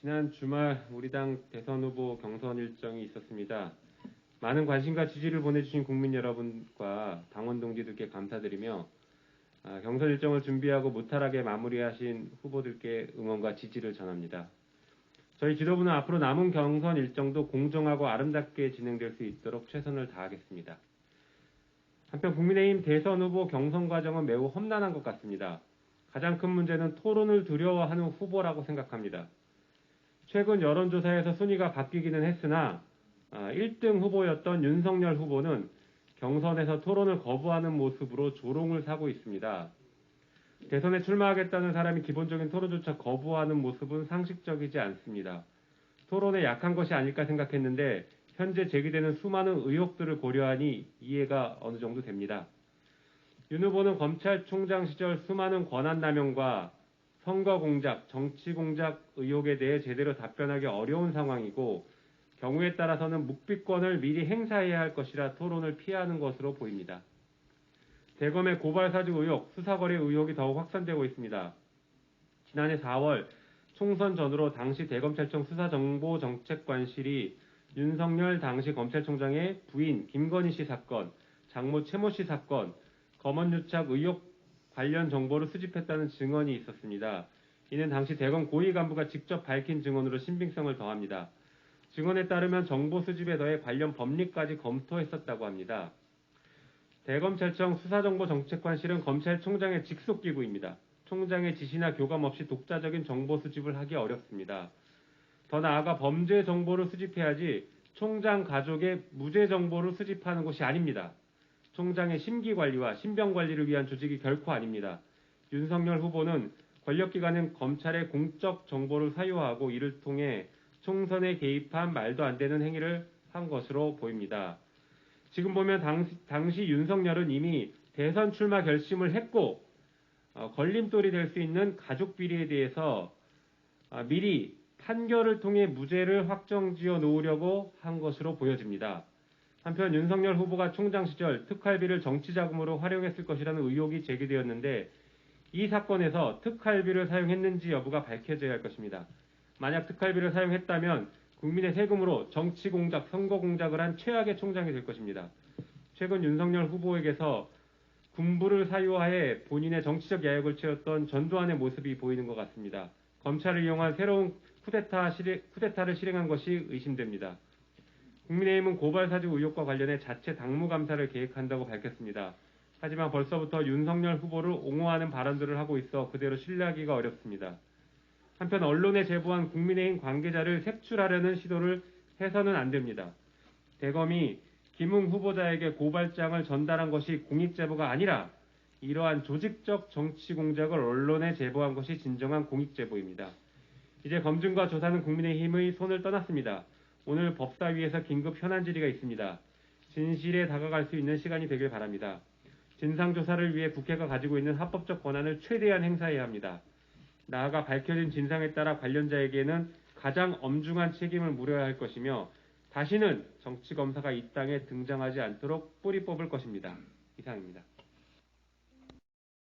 지난 주말 우리 당 대선 후보 경선 일정이 있었습니다. 많은 관심과 지지를 보내주신 국민 여러분과 당원 동지들께 감사드리며 아, 경선 일정을 준비하고 무탈하게 마무리하신 후보들께 응원과 지지를 전합니다. 저희 지도부는 앞으로 남은 경선 일정도 공정하고 아름답게 진행될 수 있도록 최선을 다하겠습니다. 한편 국민의힘 대선 후보 경선 과정은 매우 험난한 것 같습니다. 가장 큰 문제는 토론을 두려워하는 후보라고 생각합니다. 최근 여론조사에서 순위가 바뀌기는 했으나 1등 후보였던 윤석열 후보는 경선에서 토론을 거부하는 모습으로 조롱을 사고 있습니다. 대선에 출마하겠다는 사람이 기본적인 토론조차 거부하는 모습은 상식적이지 않습니다. 토론에 약한 것이 아닐까 생각했는데 현재 제기되는 수많은 의혹들을 고려하니 이해가 어느 정도 됩니다. 윤 후보는 검찰총장 시절 수많은 권한 남용과 선거 공작, 정치 공작 의혹에 대해 제대로 답변하기 어려운 상황이고 경우에 따라서는 묵비권을 미리 행사해야 할 것이라 토론을 피하는 것으로 보입니다. 대검의 고발 사주 의혹, 수사거래 의혹이 더욱 확산되고 있습니다. 지난해 4월 총선 전후로 당시 대검찰청 수사정보정책관실이 윤석열 당시 검찰총장의 부인 김건희 씨 사건, 장모 최모 씨 사건, 검언유착 의혹 관련 정보를 수집했다는 증언이 있었습니다. 이는 당시 대검 고위 간부가 직접 밝힌 증언으로 신빙성을 더합니다. 증언에 따르면 정보 수집에 더해 관련 법리까지 검토했었다고 합니다. 대검찰청 수사정보정책관실은 검찰총장의 직속기구입니다. 총장의 지시나 교감 없이 독자적인 정보 수집을 하기 어렵습니다. 더 나아가 범죄 정보를 수집해야지 총장 가족의 무죄 정보를 수집하는 곳이 아닙니다. 총장의 심기 관리와 신병 관리를 위한 조직이 결코 아닙니다. 윤석열 후보는 권력기관은 검찰의 공적 정보를 사유하고 이를 통해 총선에 개입한 말도 안 되는 행위를 한 것으로 보입니다. 지금 보면 당시, 당시 윤석열은 이미 대선 출마 결심을 했고 어, 걸림돌이 될 수 있는 가족 비리에 대해서 어, 미리 판결을 통해 무죄를 확정지어 놓으려고 한 것으로 보여집니다. 한편 윤석열 후보가 총장 시절 특활비를 정치 자금으로 활용했을 것이라는 의혹이 제기되었는데 이 사건에서 특활비를 사용했는지 여부가 밝혀져야 할 것입니다. 만약 특활비를 사용했다면 국민의 세금으로 정치 공작, 선거 공작을 한 최악의 총장이 될 것입니다. 최근 윤석열 후보에게서 군부를 사유하에 본인의 정치적 야욕을 채웠던 전두환의 모습이 보이는 것 같습니다. 검찰을 이용한 새로운 쿠데타 실행, 쿠데타를 실행한 것이 의심됩니다. 국민의힘은 고발 사주 의혹과 관련해 자체 당무 감사를 계획한다고 밝혔습니다. 하지만 벌써부터 윤석열 후보를 옹호하는 발언들을 하고 있어 그대로 신뢰하기가 어렵습니다. 한편 언론에 제보한 국민의힘 관계자를 색출하려는 시도를 해서는 안 됩니다. 대검이 김웅 후보자에게 고발장을 전달한 것이 공익제보가 아니라 이러한 조직적 정치 공작을 언론에 제보한 것이 진정한 공익제보입니다. 이제 검증과 조사는 국민의힘의 손을 떠났습니다. 오늘 법사위에서 긴급 현안 질의가 있습니다. 진실에 다가갈 수 있는 시간이 되길 바랍니다. 진상조사를 위해 국회가 가지고 있는 합법적 권한을 최대한 행사해야 합니다. 나아가 밝혀진 진상에 따라 관련자에게는 가장 엄중한 책임을 물어야 할 것이며 다시는 정치검사가 이 땅에 등장하지 않도록 뿌리 뽑을 것입니다. 이상입니다.